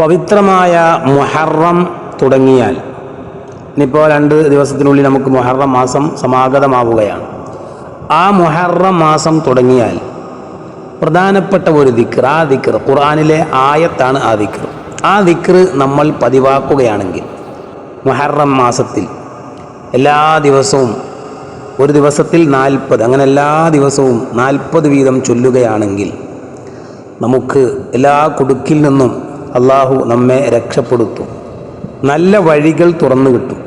പവിത്രമായ മൊഹറം തുടങ്ങിയാൽ ഇനിയിപ്പോൾ രണ്ട് ദിവസത്തിനുള്ളിൽ നമുക്ക് മൊഹറം മാസം സമാഗതമാവുകയാണ്. ആ മൊഹറം മാസം തുടങ്ങിയാൽ പ്രധാനപ്പെട്ട ഒരു ദിക്ർ ആ ദിക്ർ ഖുർആനിലെ ആയത്താണ് ആ ദിക്ർ. ആ ദിക്ർ നമ്മൾ പതിവാക്കുകയാണെങ്കിൽ മുഹറം മാസത്തിൽ എല്ലാ ദിവസവും ഒരു ദിവസത്തിൽ നാൽപ്പത് അങ്ങനെ എല്ലാ ദിവസവും നാൽപ്പത് വീതം ചൊല്ലുകയാണെങ്കിൽ നമുക്ക് എല്ലാ കുടുക്കിൽ നിന്നും അള്ളാഹു നമ്മെ രക്ഷപ്പെടുത്തും. നല്ല വഴികൾ തുറന്നു കിട്ടും.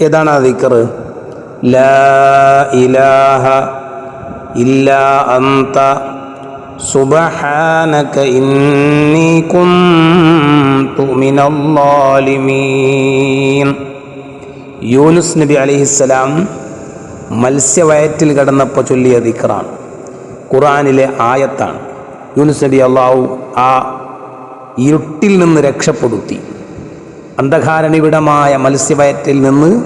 ഏതാണ് ആ ലാ ഇലാഹ ഇന്നി കുന്തു യൂനുസ് നബി അലിസ്സലാം മത്സ്യവയറ്റിൽ കിടന്നപ്പോൾ ചൊല്ലിയ ദിക്കറാണ്. ഖുറാനിലെ ആയത്താണ്. യൂനുസ് നബി അള്ളാഹു ആ ഇരുട്ടിൽ നിന്ന് രക്ഷപ്പെടുത്തി. അന്ധകാരനിവിടമായ മത്സ്യവയറ്റിൽ നിന്ന്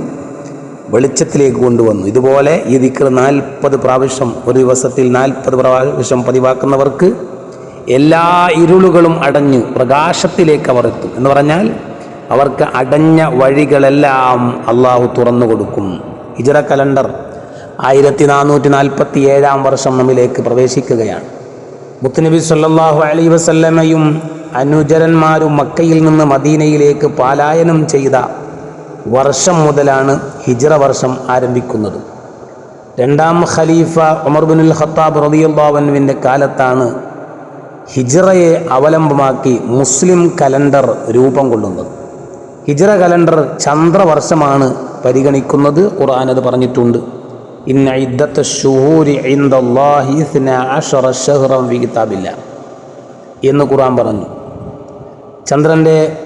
വെളിച്ചത്തിലേക്ക് കൊണ്ടുവന്നു. ഇതുപോലെ ഈ ദിക്കർ നാൽപ്പത് പ്രാവശ്യം ഒരു ദിവസത്തിൽ നാൽപ്പത് പ്രാവശ്യം പതിവാക്കുന്നവർക്ക് എല്ലാ ഇരുളുകളും അടഞ്ഞ് പ്രകാശത്തിലേക്ക് അവർ എത്തും. എന്ന് പറഞ്ഞാൽ അവർക്ക് അടഞ്ഞ വഴികളെല്ലാം അള്ളാഹു തുറന്നു കൊടുക്കും. ഹിജറ കലണ്ടർ ആയിരത്തി നാനൂറ്റി നാൽപ്പത്തി ഏഴാം വർഷം നമ്മിലേക്ക് പ്രവേശിക്കുകയാണ്. മുത്തുനബി സല്ലാഹു അലൈ വസല്ലമയും അനുചരന്മാരും മക്കയിൽ നിന്ന് മദീനയിലേക്ക് പാലായനം ചെയ്ത വർഷം മുതലാണ് ഹിജ്റ വർഷം ആരംഭിക്കുന്നത്. രണ്ടാം ഖലീഫ ഉമർ ബിനുൽ ഖത്താബ് റളിയല്ലാഹുവിന്റെ കാലത്താണ് ഹിജ്റയെ അവലംബമാക്കി മുസ്ലിം കലണ്ടർ രൂപം കൊള്ളുന്നത്. ഹിജ്റ കലണ്ടർ ചന്ദ്രവർഷമാണ് പരിഗണിക്കുന്നത് ഖുർആൻ അത് പറഞ്ഞിട്ടുണ്ട്. ഇന്ന ഇദ്ദത്ത് ഷുഹൂരി അശറ ശഹ്റൻ ഫി എന്ന് ഖുറാൻ പറഞ്ഞു. ചന്ദ്രന്റെ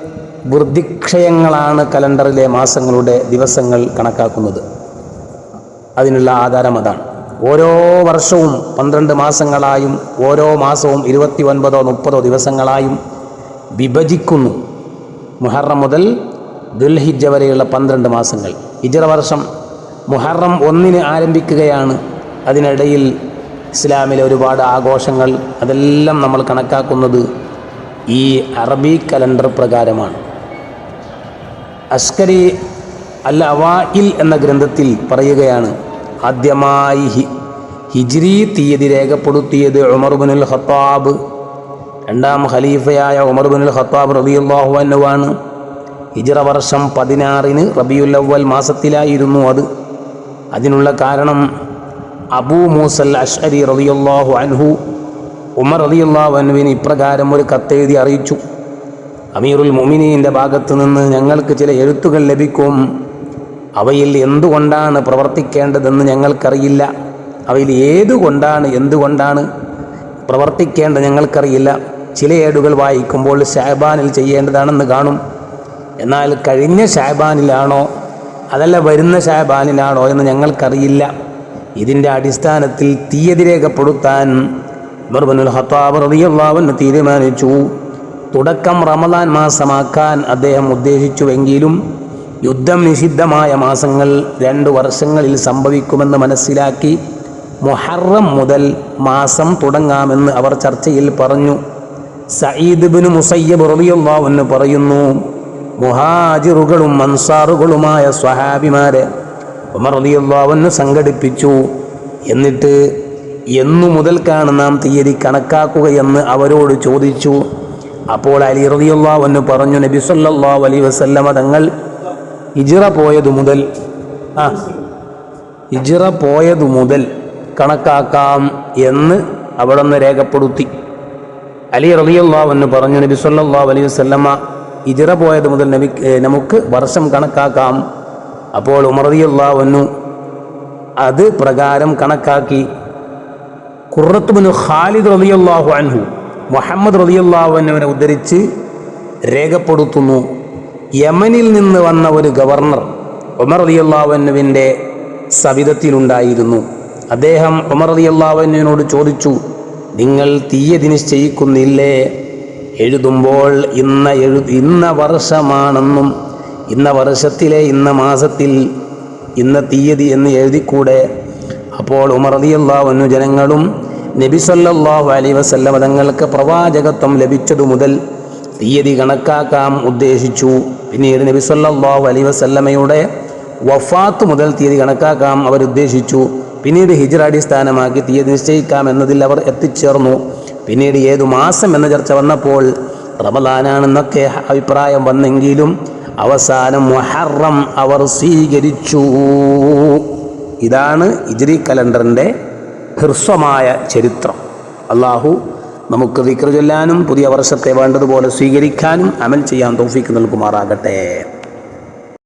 വൃദ്ധിക്ഷയങ്ങളാണ് കലണ്ടറിലെ മാസങ്ങളുടെ ദിവസങ്ങൾ കണക്കാക്കുന്നത്. അതിനുള്ള ആധാരം അതാണ്. ഓരോ വർഷവും പന്ത്രണ്ട് മാസങ്ങളായും ഓരോ മാസവും ഇരുപത്തി ഒൻപതോ മുപ്പതോ ദിവസങ്ങളായും വിഭജിക്കുന്നു. മുഹറം മുതൽ ദുൽഹിജ വരെയുള്ള പന്ത്രണ്ട് മാസങ്ങൾ. ഹിജറ വർഷം മുഹറം ഒന്നിന് ആരംഭിക്കുകയാണ്. അതിനിടയിൽ ഇസ്ലാമിലെ ഒരുപാട് ആഘോഷങ്ങൾ അതെല്ലാം നമ്മൾ കണക്കാക്കുന്നത് ഈ അറബി കലണ്ടർ പ്രകാരമാണ്. അസ്കരി അൽ അവായിൽ എന്ന ഗ്രന്ഥത്തിൽ പറയുകയാണ് ആദ്യമായി ഹി ഹിജ്രി തീയതി രേഖപ്പെടുത്തിയത് ഉമർബുനുൽ ഹത്താബ് രണ്ടാം ഖലീഫയായ ഉമർബുനുൽ ഹത്താബ് റബിയുല്ലാഹു അന്നുവാണ് ഹിജ്റ വർഷം പതിനാറിന് അവൽ മാസത്തിലായിരുന്നു അത്. അതിനുള്ള കാരണം അബൂ മൂസൽ അഷ്അരി റളിയല്ലാഹു അൻഹു ഉമർ റളിയല്ലാഹു അൻഹുവിന് ഇപ്രകാരം ഒരു കത്തെഴുതി അറിയിച്ചു. അമീറുൽ മുമിനീന്റെ ഭാഗത്തു നിന്ന് ഞങ്ങൾക്ക് ചില എഴുത്തുകൾ ലഭിക്കും. അവയിൽ എന്തുകൊണ്ടാണ് പ്രവർത്തിക്കേണ്ടതെന്ന് ഞങ്ങൾക്കറിയില്ല. അവയിൽ ഏതുകൊണ്ടാണ് എന്തുകൊണ്ടാണ് പ്രവർത്തിക്കേണ്ടത് ഞങ്ങൾക്കറിയില്ല. ചില ഏടുകൾ വായിക്കുമ്പോൾ ഷാബാനിൽ ചെയ്യേണ്ടതാണെന്ന് കാണും. എന്നാൽ കഴിഞ്ഞ ഷാബാനിലാണോ അതല്ല വരുന്ന ഷാബാനിലാണോ എന്ന് ഞങ്ങൾക്കറിയില്ല. ഇതിന്റെ അടിസ്ഥാനത്തിൽ തീയതി രേഖപ്പെടുത്താൻ ബർബനുൽ ഹത്താബ് റളിയല്ലാഹു തീരുമാനിച്ചു. തുടക്കം റമദാൻ മാസമാക്കാൻ അദ്ദേഹം ഉദ്ദേശിച്ചുവെങ്കിലും യുദ്ധം നിഷിദ്ധമായ മാസങ്ങൾ രണ്ട് വർഷങ്ങളിൽ സംഭവിക്കുമെന്ന് മനസ്സിലാക്കി മുഹറം മുതൽ മാസം തുടങ്ങാമെന്ന് അവർ ചർച്ചയിൽ പറഞ്ഞു. സയ്യിദ് ബിൻ മുസയ്യബ് അൻഹു പറയുന്നു മുഹാജിറുകളും അൻസാറുകളുമായ സ്വഹാബിമാരെ ഉമർ റളിയല്ലാഹു അൻഹു സംഘടിപ്പിച്ചു. എന്നിട്ട് എന്നു മുതൽക്കാണ് നാം തീയതി കണക്കാക്കുകയെന്ന് അവരോട് ചോദിച്ചു. അപ്പോൾ അലി അൻഹു പറഞ്ഞു നബി സല്ലാ അലൈഹി വസല്ലമ തങ്ങൾ ഇജിറ പോയതു മുതൽ ആ ഇജിറ പോയതു മുതൽ കണക്കാക്കാം എന്ന് അവിടെ നിന്ന് രേഖപ്പെടുത്തി. അലി അൻഹു പറഞ്ഞു നബി സല്ലാ അലൈഹി വസല്ലമ ഹിജ്റ പോയത് മുതൽ നബി നമുക്ക് വർഷം കണക്കാക്കാം. അപ്പോൾ ഉമറിയുള്ള അൻഹു അത് പ്രകാരം കണക്കാക്കി. ഖുറത്തുബിന് ഖാലിദ് റളിയല്ലാഹു അൻഹു മുഹമ്മദ് റളിയല്ലാഹു അൻഹുവിനെ ഉദ്ധരിച്ച് രേഖപ്പെടുത്തുന്നു. യമനിൽ നിന്ന് വന്ന ഒരു ഗവർണർ ഉമർ റളിയല്ലാഹു അൻഹുവിന്റെ സവിധത്തിലുണ്ടായിരുന്നു. അദ്ദേഹം ഉമർ റളിയല്ലാഹു അൻഹുവിനോട് ചോദിച്ചു നിങ്ങൾ തീയതി നിശ്ചയിക്കുന്നില്ലേ? എഴുതുമ്പോൾ ഇന്ന എഴു ഇന്ന വർഷമാണെന്നും ഇന്ന വർഷത്തിലെ ഇന്ന മാസത്തിൽ ഇന്ന തീയതി എന്ന് എഴുതിക്കൂടെ? അപ്പോൾ ഉമർ അൻഹു ജനങ്ങളും നബി സല്ലല്ലാഹു അലൈഹി വസല്ലം തങ്ങൾക്ക് പ്രവാചകത്വം ലഭിച്ചതു മുതൽ തീയതി കണക്കാക്കാം ഉദ്ദേശിച്ചു. പിന്നീട് നബി സല്ലല്ലാഹു അലൈഹി വസല്ലമയുടെ വഫാത്ത് മുതൽ തീയതി കണക്കാക്കാം അവരുദ്ദേശിച്ചു പിന്നീട് ഹിജ്റ അടിസ്ഥാനമാക്കി തീയതി നിശ്ചയിക്കാം എന്നതിൽ അവർ എത്തിച്ചേർന്നു. പിന്നീട് ഏതു മാസം എന്ന ചർച്ച വന്നപ്പോൾ റമദാനാണെന്നൊക്കെ അഭിപ്രായം വന്നെങ്കിലും അവസാനം മൊഹറം അവർ സ്വീകരിച്ചു. ഇതാണ് ഇജ്രി കലണ്ടറിന്റെ ഹ്രസ്വമായ ചരിത്രം. അള്ളാഹു നമുക്ക് വിക്ര ചൊല്ലാനും പുതിയ വർഷത്തെ വേണ്ടതുപോലെ സ്വീകരിക്കാനും അമൽ ചെയ്യാൻ തോഫിക്ക് നൽകുമാറാകട്ടെ.